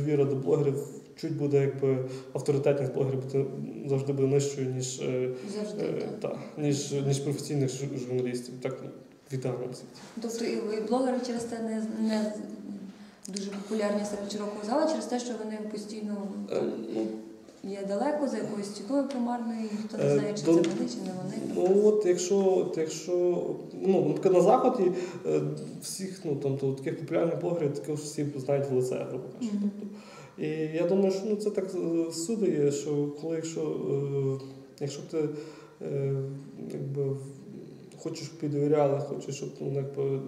довіра до блогерів чуть буде якби авторитетних блогерів буде завжди буде нижчою, ніж, е, Завжди е, та, ніж, ніж професійних журналістів. Так в ідеальному світі. Тобто і блогери через те не, не дуже популярні серед широкого зала, через те, що вони постійно Е, ну, є далеко за якоюсь стіною примарною, і ніхто не Е, знає, чи це вони, чи не вони. Ну от якщо, якщо ну, наприклад, на заході е, всіх ну, там, то, таких популярних блогерів таких всі знають в лице, грубо кажучи. Тобто, і я думаю, що ну, це так е, всюди є, що коли якщо, е, якщо ти е, якби, хочеш довіряли, хочеш, щоб ну, якби,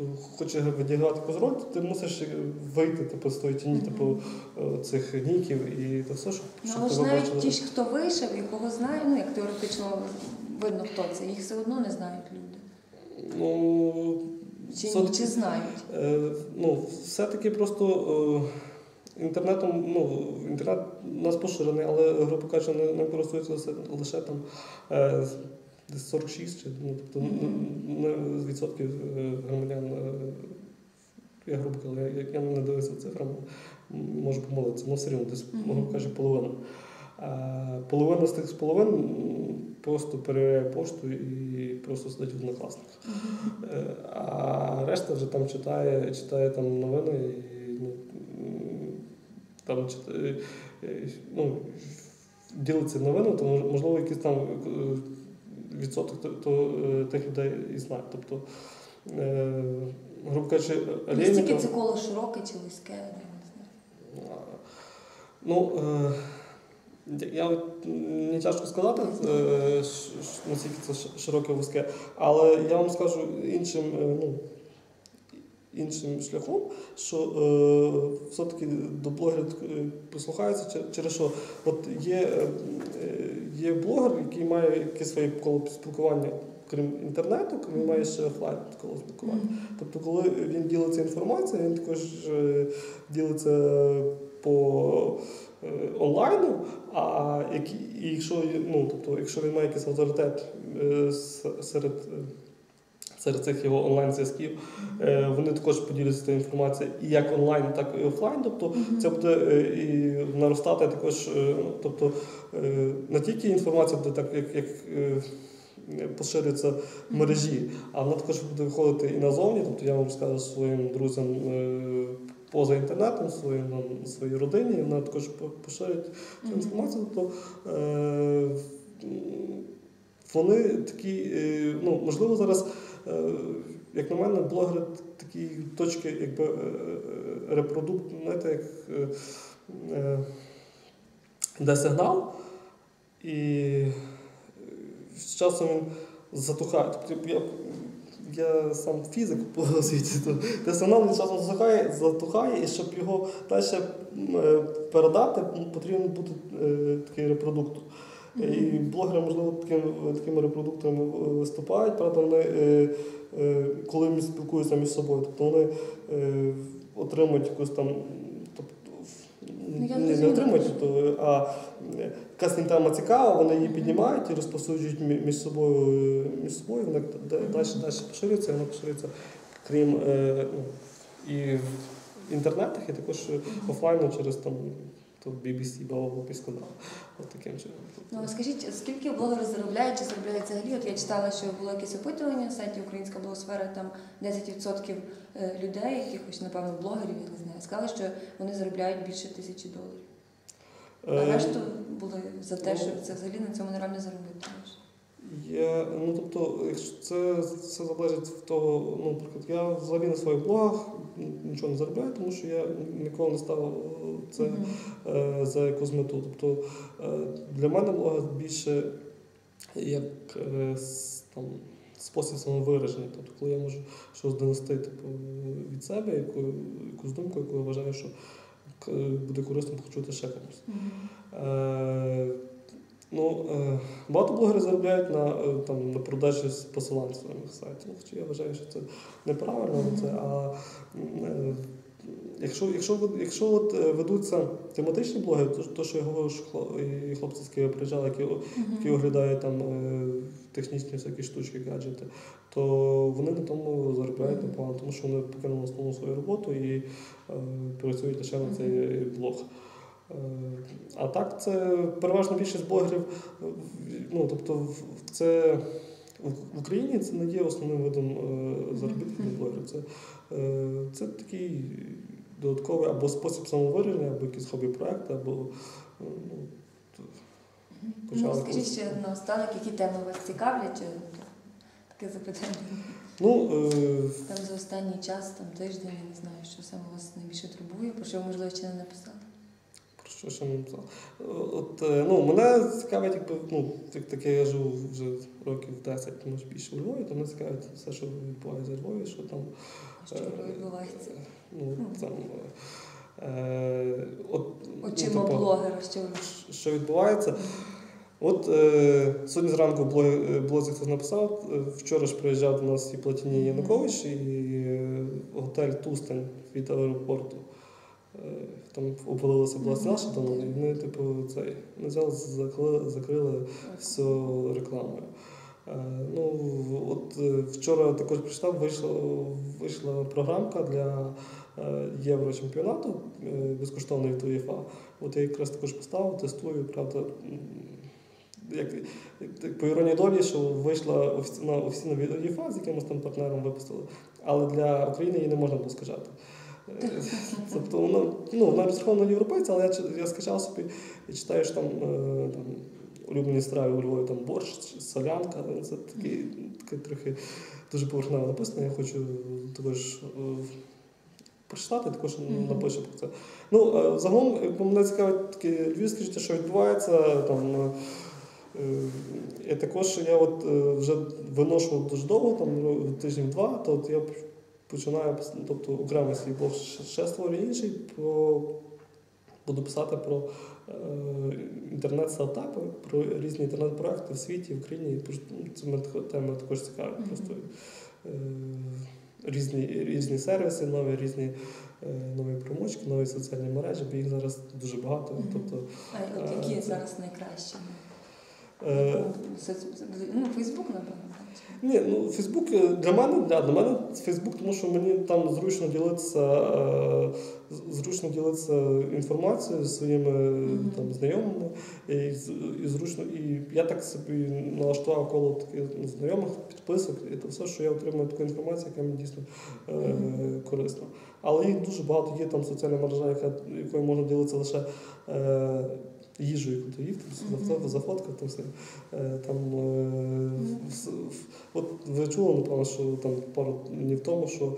Тобто хочеш відіграти якусь роль, то ти мусиш вийти типу, з тої тіні типу, е, цих ніків і та все, щоб, Ну, щоб але ж навіть бачили. ті, ж, хто вийшов і кого знає, ну як теоретично видно, хто це, їх все одно не знають люди. Ну, Чи, все-таки, чи знають? е, ну, все-таки просто е, інтернетом, ну, інтернет у нас поширений, але, грубо кажучи, не, не користується лише, лише там е, десь 46 чи ну, тобто, з відсотків е, громадян. е, Я грубо кажу, я, я не дивився цифрами, можу помилитися, але все рівно десь, грубо кажучи, половина. Е, Половина з тих з половин просто перевіряє пошту і просто сидить в однокласниках. Е, А решта вже там читає, читає там новини і ну, там читає, ну, ділиться новинами, то можливо якийсь там відсоток то, е, тих людей і знає. Тобто, е, грубо кажучи, Настільки це коло широке чи вузьке, я не знаю. ну, е, я не тяжко сказати, е, наскільки це широке вузьке, але я вам скажу іншим, е, ну, іншим шляхом, що е, все-таки до блогерів прислухаються через що от є, е, є блогер, який має якесь своє коло спілкування, крім інтернету, він має ще офлайн коло спілкування. Тобто, коли він ділиться інформацією, він також е, ділиться по е, онлайну, а які, якщо, ну, тобто, якщо він має якийсь авторитет е, серед, серед цих його онлайн-зв'язків, е, вони також поділяться цією інформацією і як онлайн, так і офлайн. Тобто це буде е, і наростати також, е, ну, тобто не тільки інформація буде так, як, як поширюється в мережі, а вона також буде виходити і назовні. Тобто я вам скажу своїм друзям поза інтернетом, своїм своїй родині, і вона також поширить цю інформацію. Тобто вони такі, ну можливо, зараз. Е, Як на мене, блогери такі точки, якби е, е, репродукт, знаєте, як е, е, сигнал, і з часом він затухає. Тобто я, я сам фізик по освіті, то де сигнал він часом затухає, затухає, і щоб його далі передати, потрібен бути такий репродуктор. І блогери, можливо, таким, такими репродукторами виступають, правда, вони, е, е, коли вони спілкуються між собою, тобто вони е, отримують якусь там. Тобто, Ну, не, не отримують, тобто, а е, якась їм тема цікава, вони її піднімають і розповсюджують між собою, між собою, вона далі, далі поширюється, вона поширюється, крім е, ну, і в інтернетах, і також офлайну через там то BBC, бла сказав. От таким чином. Ну, а скажіть, скільки блогери заробляють чи заробляють взагалі? От я читала, що було якесь опитування на сайті Українська блогосфера, там 10% е, людей, якихось, напевно, блогерів, я не знаю, сказали, що вони заробляють більше тисячі доларів. А решту були за те, ну, що це взагалі на цьому нереально заробити. Є, ну тобто, якщо це, це залежить від того, ну, наприклад, я взагалі на своїх блогах нічого не заробляю, тому що я ніколи не ставив це Мгм. е, за якусь мету. Тобто е, для мене блог більше як е, там, спосіб самовираження. Тобто, коли я можу щось донести типу, від себе, яку, якусь думку, яку я вважаю, що буде корисним почути ще комусь. Е, ну, е, багато блогерів заробляють на, е, там, на продажі з посилань своїх сайтів. Хоча я вважаю, що це неправильно, це, а е, якщо, якщо, якщо от ведуться тематичні блоги, то, то що я говорю, що хлопці з Києва приїжджали, які, які оглядають там технічні всякі штучки, гаджети, то вони на тому заробляють непогано, тому що вони покинули основну свою роботу і е, працюють лише на цей блог. Е, А так, це переважна більшість блогерів, ну тобто, це в- Україні це не є основним видом е, заробітку Мгм. блогерів. Це, е, це такий додатковий або спосіб самовираження, або якийсь хобі-проект, або е, ну, Ну, скажіть ще наостанок, які теми вас цікавлять? Таке запитання. Ну, Там за останній час, там тиждень, я не знаю, що саме вас найбільше турбує, про що ви, можливо, ще не написали. Що ще не? От, е, ну, мене цікавить, якби, ну, як таке я живу вже років 10, може більше у Львові, то мене цікавить все, що відбувається у Львові, що там. Що е, відбувається? Ну, там, е, от, ну, Очима типу, блогера, що що відбувається. От е, сьогодні зранку в блозі, хтось написав. Вчора ж приїжджав до нас і Платіній Янукович, і е, готель Тустин від аеропорту. Е, Там обвалилася була стіна ще давно, і вони, типу, цей не взяли, закрили, закрили все рекламою. Е, Ну, от е, вчора також прочитав, вийшла, вийшла програмка для Єврочемпіонату безкоштовної від УЄФА. От я якраз також поставив, тестую, правда. Як, як по іронії долі, що вийшла офіці- на офіційна від УЄФА з якимось там партнером випустили, але для України її не можна було скачати. Тобто воно ну, вона розрахована на європейця, але я, я скачав собі і читаю, що там, е, там улюблені страви у Львові, там борщ, солянка. Це таке, таке трохи дуже поверхнево написано. Я хочу також е, прочитати, також напишу про це. Ну, е, загалом, мене цікавить таке львівське життя, що відбувається там. І також я от вже виношу дуже довго, там ну, тижнів два, то от я починаю тобто окремий свій блог ще- ще інший, про, буду писати про е, інтернет-стартапи, про різні інтернет-проекти в світі, в Україні. Ну, Це мене тема також. Мгм. Просто е, різні, різні сервіси, нові різні. е, Нові примочки, нові соціальні мережі, бо їх зараз дуже багато. Мгм. Тобто, А от Е, які це- зараз найкращі? е, Ну, Фейсбук, напевно. Ні, ну Фейсбук е, для мене, да, для мене Фейсбук, тому що мені там зручно ділитися, е, зручно ділитися інформацією зі своїми Мгм. там знайомими, і, і зручно, і я так собі налаштував коло таких знайомих, підписок, і це все, що я отримую таку інформацію, яка мені дійсно е, Мгм. корисна. Але їх дуже багато є там соціальна мережа, яка, якою можна ділитися лише. Е, Їжею, яку ти їв, там, зафоткав, там все. Е, Там, е, в- в- От ви чули, напевно, що там пару днів тому, що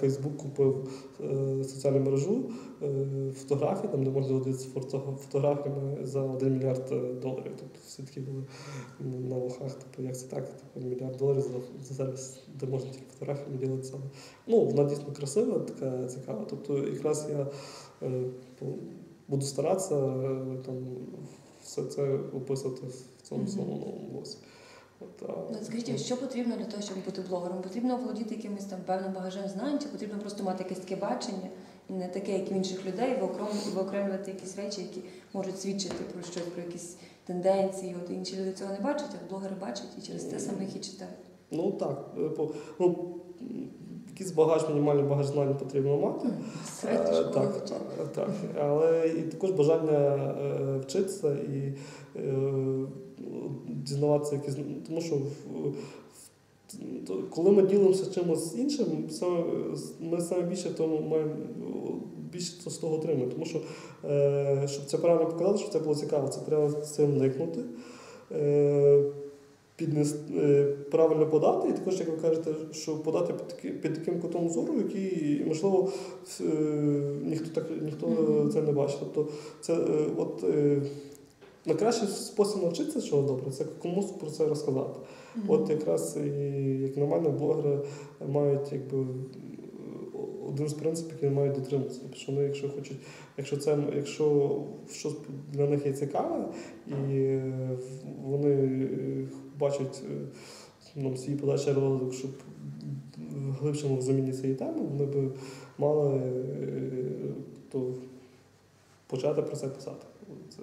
Фейсбук купив е, соціальну мережу е, фотографій, там де можна фото- фотографіями за 1 мільярд доларів. Тобто всі такі були на вухах, типу, як це так, типу, мільярд доларів за, сервіс, де можна тільки фотографіями ділитися. Ну, вона дійсно красива, така цікава. Тобто, якраз я буду старатися е, там все це описати в цьому своєму новому блозі. Ну, Скажіть, що потрібно для того, щоб бути блогером? Потрібно володіти якимось там певним багажем знань, чи потрібно просто мати якесь таке бачення, і не таке, як в інших людей, виокрем- виокремлювати якісь речі, які можуть свідчити про щось, про якісь тенденції. От інші люди цього не бачать, а блогери бачать і через те саме їх і читають. Ну так, е, ну, якийсь багаж, мінімальний багаж знань потрібно мати. Середня Е, Так, е, так. Але і також бажання е, вчитися і дізнаватися якісь. Тому що коли ми ділимося чимось іншим, ми саме більше тому маємо більше з того отримуємо. Тому що, щоб це правильно показати, щоб це було цікаво, це треба з цим вникнути. Піднес, е, правильно подати, і також, як ви кажете, що подати під, таки- під таким кутом зору, який, можливо, е, ніхто так ніхто Мгм. це не бачить. Тобто, це е, от е, найкращий спосіб навчитися чого добре, це комусь про це розказати. Мгм. От якраз і як нормально блогери мають якби. Один з принципів, які мають дотримуватися. Тобто, що вони, якщо хочуть, якщо це якщо щось для них є цікаве, і е, вони е, бачать е, ну, свій подальший розвиток, щоб в глибшому розумінні цієї теми, вони б мали то почати про це писати. Це